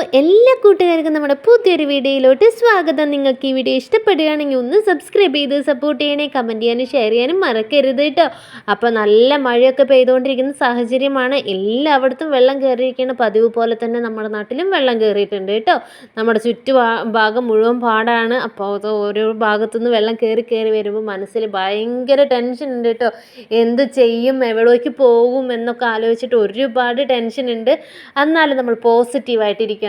എല്ലാ കൂട്ടുകാർക്കും നമ്മുടെ പുതിയൊരു വീഡിയോയിലോട്ട് സ്വാഗതം. നിങ്ങൾക്ക് ഈ വീഡിയോ ഇഷ്ടപ്പെടുകയാണെങ്കിൽ ഒന്ന് സബ്സ്ക്രൈബ് ചെയ്ത് സപ്പോർട്ട് ചെയ്യണേ കമന്റ് ചെയ്യാനും ഷെയർ ചെയ്യാനും മറക്കരുത് കേട്ടോ. അപ്പോൾ നല്ല മഴയൊക്കെ പെയ്തുകൊണ്ടിരിക്കുന്ന സാഹചര്യമാണ്. എല്ലായിടത്തും വെള്ളം കയറിയിരിക്കുന്ന പതിവ് പോലെ തന്നെ നമ്മുടെ നാട്ടിലും വെള്ളം കയറിയിട്ടുണ്ട് കേട്ടോ. നമ്മുടെ ചുറ്റു ഭാഗം മുഴുവൻ പാടാണ്. അപ്പോൾ ഓരോ ഭാഗത്തുനിന്ന് വെള്ളം കയറി കയറി വരുമ്പോൾ മനസ്സിൽ ഭയങ്കര ടെൻഷൻ ഉണ്ട് കേട്ടോ. എന്ത് ചെയ്യും എവിടേക്ക് പോകും എന്നൊക്കെ ആലോചിച്ചിട്ട് ഒരുപാട് ടെൻഷൻ ഉണ്ട്. എന്നാലും നമ്മൾ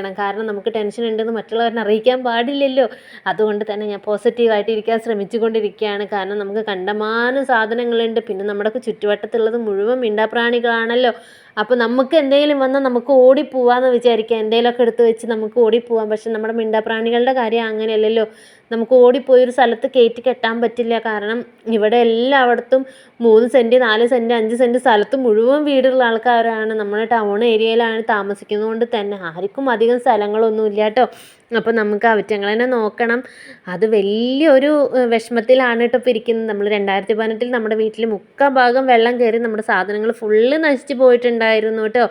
പോസിറ്റീവായിട്ടിരിക്കണം കാരണം നമുക്ക് ടെൻഷൻ ഉണ്ടെന്ന് മറ്റുള്ളവരെ അറിയിക്കാൻ പാടില്ലല്ലോ. അതുകൊണ്ട് തന്നെ ഞാൻ പോസിറ്റീവായിട്ടിരിക്കാൻ ശ്രമിച്ചുകൊണ്ടിരിക്കുകയാണ്. കാരണം നമുക്ക് കണ്ടമാനം സാധനങ്ങളുണ്ട്. പിന്നെ നമ്മുടെ ചുറ്റുവട്ടത്തുള്ളത് മുഴുവൻ മിണ്ടാപ്രാണികളാണല്ലോ. അപ്പോൾ നമുക്ക് എന്തെങ്കിലും വന്നാൽ നമുക്ക് ഓടിപ്പോവാന്ന് വിചാരിക്കാം. എന്തെങ്കിലുമൊക്കെ എടുത്ത് വെച്ച് നമുക്ക് ഓടിപ്പോവാം. പക്ഷെ നമ്മുടെ മിണ്ടാപ്രാണികളുടെ കാര്യം അങ്ങനെയല്ലല്ലോ. നമുക്ക് ഓടിപ്പോയി ഒരു സ്ഥലത്ത് കയറ്റി കെട്ടാൻ പറ്റില്ല. കാരണം ഇവിടെ എല്ലായിടത്തും മൂന്ന് സെന്റ് നാല് സെന്റ് അഞ്ച് സെന്റ് സ്ഥലത്ത് മുഴുവൻ വീടുള്ള ആൾക്കാരാണ്. നമ്മുടെ ടൗൺ ഏരിയയിലാണ് താമസിക്കുന്നതുകൊണ്ട് തന്നെ ആർക്കും അധികം സ്ഥലങ്ങളൊന്നും ഇല്ല കേട്ടോ. അപ്പോൾ നമുക്ക് അവറ്റങ്ങളെ നോക്കണം. അത് വലിയൊരു വിഷമത്തിലാണ് കേട്ടോ ഇപ്പോൾ ഇരിക്കുന്നത് നമ്മൾ രണ്ടായിരത്തി പതിനെട്ടിൽ നമ്മുടെ വീട്ടിൽ മുക്കാൽ ഭാഗം വെള്ളം കയറി നമ്മുടെ സാധനങ്ങൾ ഫുള്ള് നശിച്ച് പോയിട്ടുണ്ടായിരുന്നു കേട്ടോ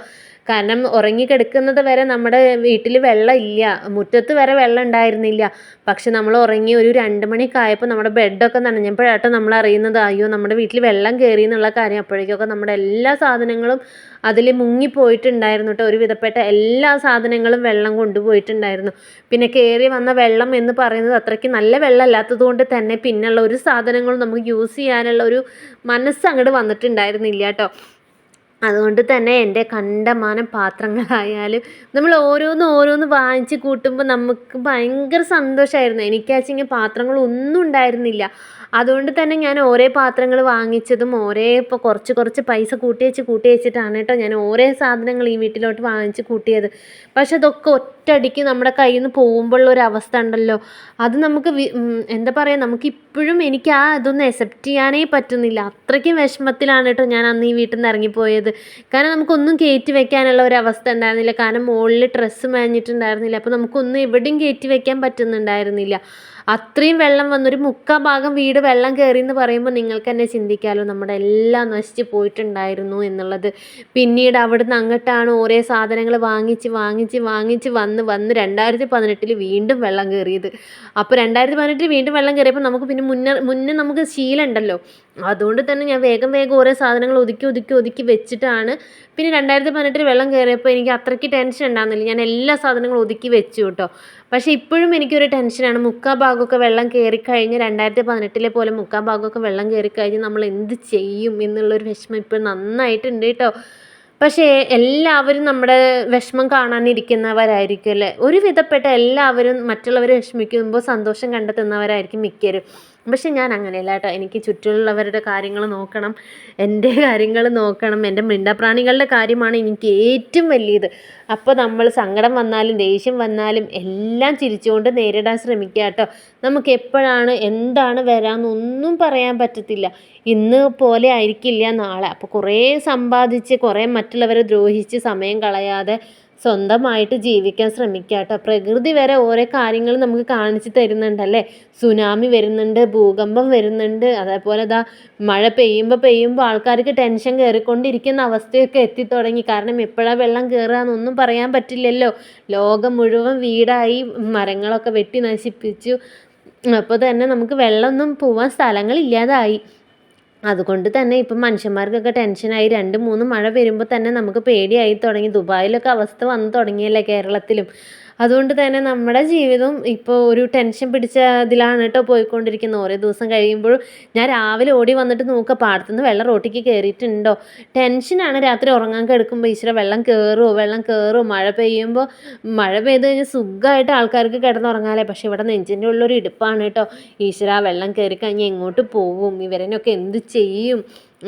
കാരണം ഉറങ്ങിക്കിടക്കുന്നത് വരെ നമ്മുടെ വീട്ടിൽ വെള്ളം ഇല്ല മുറ്റത്ത് വരെ വെള്ളം ഉണ്ടായിരുന്നില്ല പക്ഷെ നമ്മൾ ഉറങ്ങി ഒരു രണ്ട് മണിയൊക്കെ ആയപ്പോൾ നമ്മുടെ ബെഡൊക്കെ നനഞ്ഞപ്പോഴാട്ടോ നമ്മൾ അറിയുന്നത്. അയ്യോ നമ്മുടെ വീട്ടിൽ വെള്ളം കയറി എന്നുള്ള കാര്യം. അപ്പോഴേക്കൊക്കെ നമ്മുടെ എല്ലാ സാധനങ്ങളും അതിൽ മുങ്ങിപ്പോയിട്ടുണ്ടായിരുന്നു കേട്ടോ. ഒരു വിധപ്പെട്ട എല്ലാ സാധനങ്ങളും വെള്ളം കൊണ്ടുപോയിട്ടുണ്ടായിരുന്നു. പിന്നെ കയറി വന്ന വെള്ളം എന്ന് പറയുന്നത് അത്രയ്ക്ക് നല്ല വെള്ളം അല്ലാത്തത് കൊണ്ട് തന്നെ പിന്നെയുള്ള ഒരു സാധനങ്ങളും നമുക്ക് യൂസ് ചെയ്യാനുള്ള ഒരു മനസ്സ് അങ്ങോട്ട് വന്നിട്ടുണ്ടായിരുന്നില്ല കേട്ടോ. അതുകൊണ്ട് തന്നെ എന്റെ കണ്ടമാനം പാത്രങ്ങളായാലും നമ്മൾ ഓരോന്ന് ഓരോന്ന് വാങ്ങിച്ച് കൂട്ടുമ്പോൾ നമുക്ക് ഭയങ്കര സന്തോഷമായിരുന്നു. എനിക്കാച്ചെങ്കിൽ പാത്രങ്ങളൊന്നും ഉണ്ടായിരുന്നില്ല. അതുകൊണ്ട് തന്നെ ഞാൻ ഓരോ പാത്രങ്ങൾ വാങ്ങിച്ചതും ഓരോ ഇപ്പോൾ കുറച്ച് കുറച്ച് പൈസ കൂട്ടി വെച്ച് കൂട്ടി വെച്ചിട്ടാണ് കേട്ടോ ഞാൻ ഓരോ സാധനങ്ങൾ ഈ വീട്ടിലോട്ട് വാങ്ങിച്ച് കൂട്ടിയത്. പക്ഷെ അതൊക്കെ ഒറ്റയടിക്ക് നമ്മുടെ കയ്യിൽ നിന്ന് പോകുമ്പോഴുള്ള ഒരു അവസ്ഥ ഉണ്ടല്ലോ. അത് നമുക്ക് എന്താ പറയുക നമുക്ക് ഇപ്പോഴും എനിക്ക് ആ ഇതൊന്നും അക്സെപ്റ്റ് ചെയ്യാനേ പറ്റുന്നില്ല. അത്രയ്ക്കും വിഷമത്തിലാണ് കേട്ടോ ഞാൻ അന്ന് ഈ വീട്ടിൽ നിന്ന് ഇറങ്ങിപ്പോയത്. കാരണം നമുക്കൊന്നും കയറ്റി വെക്കാനുള്ള ഒരു അവസ്ഥ ഉണ്ടായിരുന്നില്ല. കാരണം മുകളിൽ ഡ്രസ്സ് മേഞ്ഞിട്ടുണ്ടായിരുന്നില്ല. അപ്പോൾ നമുക്കൊന്നും എവിടെയും കയറ്റി വെക്കാൻ പറ്റുന്നുണ്ടായിരുന്നില്ല. അത്രയും വെള്ളം വന്നൊരു മുക്കാ ഭാഗം വീട് വെള്ളം കയറി എന്ന് പറയുമ്പോൾ നിങ്ങൾക്ക് തന്നെ ചിന്തിക്കാമല്ലോ നമ്മുടെ എല്ലാം നശിച്ച് പോയിട്ടുണ്ടായിരുന്നു എന്നുള്ളത്. പിന്നീട് അവിടുന്ന് അങ്ങോട്ടാണ് ഓരോ സാധനങ്ങൾ വാങ്ങിച്ച് വാങ്ങിച്ച് വാങ്ങിച്ച് വന്ന് വന്ന് രണ്ടായിരത്തി പതിനെട്ടിൽ വീണ്ടും വെള്ളം കയറിയത് അപ്പോൾ രണ്ടായിരത്തി പതിനെട്ടിൽ വീണ്ടും വെള്ളം കയറിയപ്പോൾ നമുക്ക് പിന്നെ മുന്നേ മുന്നേ നമുക്ക് ശീലമുണ്ടല്ലോ. അതുകൊണ്ട് തന്നെ ഞാൻ വേഗം വേഗം ഓരോ സാധനങ്ങൾ ഒതുക്കി ഒതുക്കി ഒതുക്കി വെച്ചിട്ടാണ്. പിന്നെ രണ്ടായിരത്തി പതിനെട്ടിൽ വെള്ളം കയറിയപ്പോൾ എനിക്ക് അത്രയ്ക്ക് ടെൻഷൻ ഉണ്ടാകുന്നില്ല ഞാൻ എല്ലാ സാധനങ്ങളും ഒതുക്കി വെച്ചു കേട്ടോ. പക്ഷേ ഇപ്പോഴും എനിക്കൊരു ടെൻഷനാണ് മുക്കാൽ ഭാഗമൊക്കെ വെള്ളം കയറിക്കഴിഞ്ഞ് രണ്ടായിരത്തി പതിനെട്ടിലെ പോലെ മുക്കാൽ ഭാഗമൊക്കെ വെള്ളം കയറിക്കഴിഞ്ഞ് നമ്മൾ എന്ത് ചെയ്യും എന്നുള്ളൊരു വിഷമം ഇപ്പോൾ നന്നായിട്ടുണ്ട് കേട്ടോ. പക്ഷേ എല്ലാവരും നമ്മുടെ വിഷമം കാണാനിരിക്കുന്നവരായിരിക്കും അല്ലേ? ഒരു വിധപ്പെട്ട എല്ലാവരും മറ്റുള്ളവരെ വിഷമിക്കുമ്പോൾ സന്തോഷം കണ്ടെത്തുന്നവരായിരിക്കും മിക്കവരും. പക്ഷെ ഞാൻ അങ്ങനെയല്ല കേട്ടോ. എനിക്ക് ചുറ്റുമുള്ളവരുടെ കാര്യങ്ങൾ നോക്കണം എന്റെ കാര്യങ്ങൾ നോക്കണം എന്റെ മിണ്ടപ്രാണികളുടെ കാര്യമാണ് എനിക്ക് ഏറ്റവും വലിയത്. അപ്പോൾ നമ്മൾ സങ്കടം വന്നാലും ദേഷ്യം വന്നാലും എല്ലാം ചിരിച്ചുകൊണ്ട് നേരിടാൻ ശ്രമിക്കുക കേട്ടോ. നമുക്ക് എപ്പോഴാണ് എന്താണ് വരാമെന്നൊന്നും പറയാൻ പറ്റത്തില്ല. ഇന്ന് പോലെ ആയിരിക്കില്ല നാളെ. അപ്പോൾ കുറേ സമ്പാദിച്ച് കുറേ മറ്റുള്ളവരെ ദ്രോഹിച്ച് സമയം കളയാതെ സ്വന്തമായിട്ട് ജീവിക്കാൻ ശ്രമിക്കുക കേട്ടോ പ്രകൃതി വരെ ഓരോ കാര്യങ്ങൾ നമുക്ക് കാണിച്ചു തരുന്നുണ്ടല്ലേ സുനാമി വരുന്നുണ്ട് ഭൂകമ്പം വരുന്നുണ്ട് അതേപോലെ ഇതാ മഴ പെയ്യുമ്പോൾ പെയ്യുമ്പോൾ ആൾക്കാർക്ക് ടെൻഷൻ കയറിക്കൊണ്ടിരിക്കുന്ന അവസ്ഥയൊക്കെ എത്തിത്തുടങ്ങി. കാരണം എപ്പോഴാണ് വെള്ളം കയറുകയെന്നൊന്നും പറയാൻ പറ്റില്ലല്ലോ. ലോകം മുഴുവൻ വീടായി മരങ്ങളൊക്കെ വെട്ടി നശിപ്പിച്ചു. അപ്പോൾ തന്നെ നമുക്ക് വെള്ളമൊന്നും പോവാൻ സ്ഥലങ്ങളില്ലാതായി. അതുകൊണ്ട് തന്നെ ഇപ്പം മനുഷ്യന്മാർക്കൊക്കെ ടെൻഷനായി രണ്ട് മൂന്ന് മഴ വരുമ്പോൾ തന്നെ നമുക്ക് പേടിയായി തുടങ്ങി. ദുബായിലൊക്കെ അവസ്ഥ വന്നു തുടങ്ങിയല്ലേ കേരളത്തിലും. അതുകൊണ്ട് തന്നെ നമ്മുടെ ജീവിതം ഇപ്പോൾ ഒരു ടെൻഷൻ പിടിച്ച ഇതിലാണ് കേട്ടോ പോയിക്കൊണ്ടിരിക്കുന്നത്. ഓരോ ദിവസം കഴിയുമ്പോഴും ഞാൻ രാവിലെ ഓടി വന്നിട്ട് നോക്കുക പാടത്തുനിന്ന് വെള്ളം റോട്ടിക്ക് കയറിയിട്ടുണ്ടോ ടെൻഷനാണ് രാത്രി ഉറങ്ങാൻ കിടക്കുമ്പോൾ ഈശ്വര വെള്ളം കയറുമോ വെള്ളം കയറുമോ മഴ പെയ്യുമ്പോൾ മഴ പെയ്ത് കഴിഞ്ഞാൽ സുഖമായിട്ട് ആൾക്കാർക്ക് കിടന്നുറങ്ങാലേ പക്ഷെ ഇവിടെ നെഞ്ചിന്റെ ഉള്ളൊരു ഇടുപ്പാണ് കേട്ടോ. ഈശ്വര വെള്ളം കയറി കഴിഞ്ഞാൽ എങ്ങോട്ട് പോവും? ഇവരനൊക്കെ എന്ത് ചെയ്യും?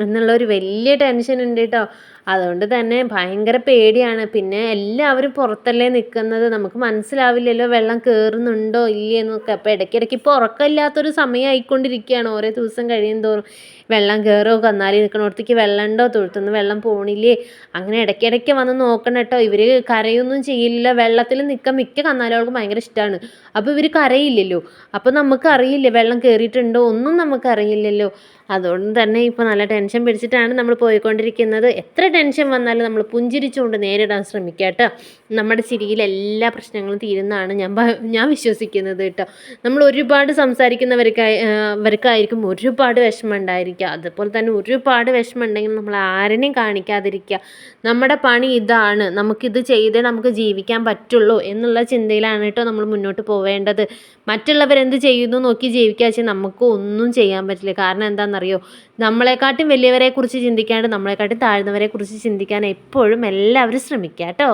എന്നുള്ളൊരു വലിയ ടെൻഷൻ ഉണ്ട് കേട്ടോ. അതുകൊണ്ട് തന്നെ ഭയങ്കര പേടിയാണ്. പിന്നെ എല്ലാവരും പുറത്തല്ലേ നിൽക്കുന്നത് നമുക്ക് മനസ്സിലാവില്ലല്ലോ വെള്ളം കയറുന്നുണ്ടോ ഇല്ലേ എന്നൊക്കെ. അപ്പോൾ ഇടയ്ക്കിടയ്ക്ക് ഇപ്പോൾ ഉറക്കമില്ലാത്തൊരു സമയമായിക്കൊണ്ടിരിക്കുകയാണ് ഓരോ ദിവസം കഴിയും തോറും. വെള്ളം കയറുമോ കന്നാലി നിൽക്കണോടത്തേക്ക് വെള്ളം ഉണ്ടോ? തൊഴുത്തുനിന്ന് വെള്ളം പോണില്ലേ? അങ്ങനെ ഇടയ്ക്കിടയ്ക്ക് വന്ന് നോക്കണം കേട്ടോ. ഇവർ കരയൊന്നും ചെയ്യില്ല. വെള്ളത്തിൽ നിൽക്കാൻ മിക്ക കന്നാലികൾക്കും ഭയങ്കര ഇഷ്ടമാണ് അപ്പോൾ ഇവർ കരയില്ലല്ലോ. അപ്പോൾ നമുക്കറിയില്ല വെള്ളം കയറിയിട്ടുണ്ടോ ഒന്നും നമുക്കറിയില്ലല്ലോ അതുകൊണ്ട് തന്നെ ഇപ്പോൾ നല്ല ടെൻഷൻ പിടിച്ചിട്ടാണ് നമ്മൾ പോയിക്കൊണ്ടിരിക്കുന്നത്. എത്ര ടെൻഷൻ വന്നാലും നമ്മൾ പുഞ്ചിരിച്ചുകൊണ്ട് നേരിടാൻ ശ്രമിക്കുക കേട്ടോ. നമ്മുടെ ചിരിയിൽ എല്ലാ പ്രശ്നങ്ങളും തീരുന്നതാണ് ഞാൻ ഞാൻ വിശ്വസിക്കുന്നത് കേട്ടോ. നമ്മൾ ഒരുപാട് സംസാരിക്കുന്നവർക്കായി അവർക്കായിരിക്കും ഒരുപാട് വിഷമം ഉണ്ടായിരിക്കുക. അതുപോലെ തന്നെ ഒരുപാട് വിഷമം ഉണ്ടെങ്കിൽ നമ്മൾ ആരെയും കാണിക്കാതിരിക്കുക. നമ്മുടെ പണി ഇതാണ്. നമുക്കിത് ചെയ്തേ നമുക്ക് ജീവിക്കാൻ പറ്റുള്ളൂ എന്നുള്ള ചിന്തയിലാണ് കേട്ടോ നമ്മൾ മുന്നോട്ട് പോവേണ്ടത്. മറ്റുള്ളവരെന്ത് ചെയ്യുന്നു നോക്കി ജീവിക്കുക വെച്ചാൽ നമുക്ക് ഒന്നും ചെയ്യാൻ പറ്റില്ല. കാരണം എന്താണെന്നറിയോ? നമ്മളെക്കാട്ടും വലിയവരെ കുറിച്ച് ചിന്തിക്കാണ്ട് നമ്മളെക്കാട്ടും താഴ്ന്നവരെ കുറിച്ച് ചിന്തിക്കാൻ എപ്പോഴും എല്ലാവരും ശ്രമിക്കുക കേട്ടോ.